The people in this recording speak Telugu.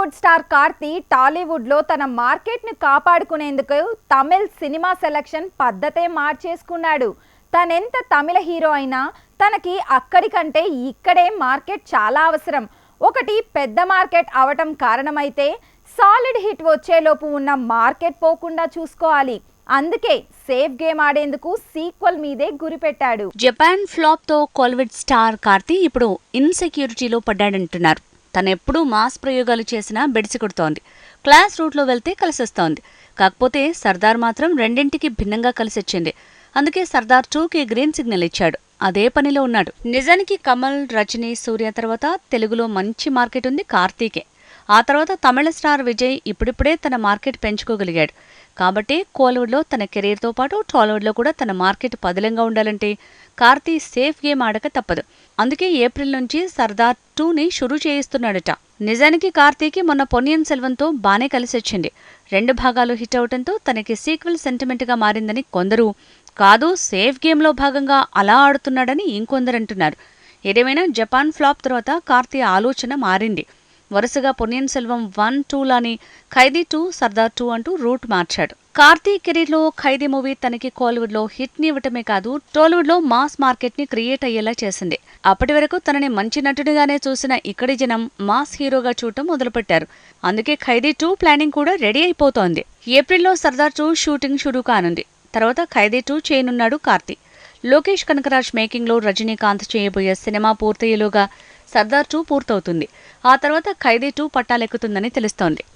బాలీవుడ్ స్టార్ కార్తీ టాలీవుడ్లో తన మార్కెట్ను కాపాడుకునేందుకు తమిళ్ సినిమా సెలక్షన్ పద్ధతే మార్చేసుకున్నాడు. తనెంత తమిళ హీరో అయినా తనకి అక్కడికంటే ఇక్కడే మార్కెట్ చాలా అవసరం. ఒకటి పెద్ద మార్కెట్ అవటం కారణమైతే సాలిడ్ హిట్ వచ్చేలోపు ఉన్న మార్కెట్ పోకుండా చూసుకోవాలి. అందుకే సేఫ్ గేమ్ ఆడేందుకు సీక్వెల్ మీదే గురిపెట్టాడు. జపాన్ ఫ్లాప్తో కోల్విడ్ స్టార్ కార్తీ ఇప్పుడు ఇన్సెక్యూరిటీలో పడ్డాడంటున్నారు. తనెప్పుడూ మాస్ ప్రయోగాలు చేసినా బెడిసికొడుతోంది. క్లాస్ రూట్లో వెళ్తే కలిసొస్తోంది. కాకపోతే సర్దార్ మాత్రం రెండింటికి భిన్నంగా కలిసొచ్చింది. అందుకే సర్దార్ టూకి గ్రీన్ సిగ్నల్ ఇచ్చాడు. అదే పనిలో ఉన్నాడు. నిజానికి కమల్ రజనీ సూర్య తర్వాత తెలుగులో మంచి మార్కెట్ ఉంది కార్తీకే. ఆ తర్వాత తమిళ స్టార్ విజయ్ ఇప్పుడిప్పుడే తన మార్కెట్ పెంచుకోగలిగాడు. కాబట్టి కోలీవుడ్లో తన కెరీర్తో పాటు టాలీవుడ్లో కూడా తన మార్కెట్ పదిలంగా ఉండాలంటే కార్తీ సేఫ్ గేమ్ ఆడక తప్పదు. అందుకే ఏప్రిల్ నుంచి సర్దార్ టూని షురూ చేయిస్తున్నాడట. నిజానికి కార్తీకి మొన్న పొన్నియన్ సెల్వంతో బానే కలిసొచ్చింది రెండు భాగాలు హిట్ అవడంతో తనకి సీక్వెల్ సెంటిమెంట్గా మారిందని కొందరు కాదు సేఫ్ గేమ్లో భాగంగా అలా ఆడుతున్నాడని ఇంకొందరు అంటున్నారు. ఏదేమైనా జపాన్ ఫ్లాప్ తర్వాత కార్తీ ఆలోచన మారింది. వరుసగా పొన్నియన్ సెల్వం వన్ టూ లాని ఖైదీ టూ సర్దార్ టూ అంటూ రూట్ మార్చాడు. కార్తీ కెరీర్లో ఖైదీ మూవీ తనకి కోలీవుడ్లో లో హిట్ని ఇవ్వటమే కాదు టాలీవుడ్లో మాస్ మార్కెట్ని క్రియేట్ అయ్యేలా చేసింది. అప్పటి వరకు తనని మంచి నటుడిగానే చూసిన ఇక్కడి జనం మాస్ హీరోగా చూడటం మొదలుపెట్టారు. అందుకే ఖైదీ టూ ప్లానింగ్ కూడా రెడీ అయిపోతోంది. ఏప్రిల్లో సర్దార్ టూ షూటింగ్ షురూ కానుంది. తర్వాత ఖైదీ టూ చేయనున్నాడు కార్తీ. లోకేష్ కనకరాజ్ మేకింగ్లో రజనీకాంత్ చేయబోయే సినిమా పూర్తయ్యేలోగా సర్దార్ టూ పూర్తవుతుంది. ఆ తర్వాత ఖైదీ టూ పట్టాలెక్కుతుందని తెలుస్తోంది.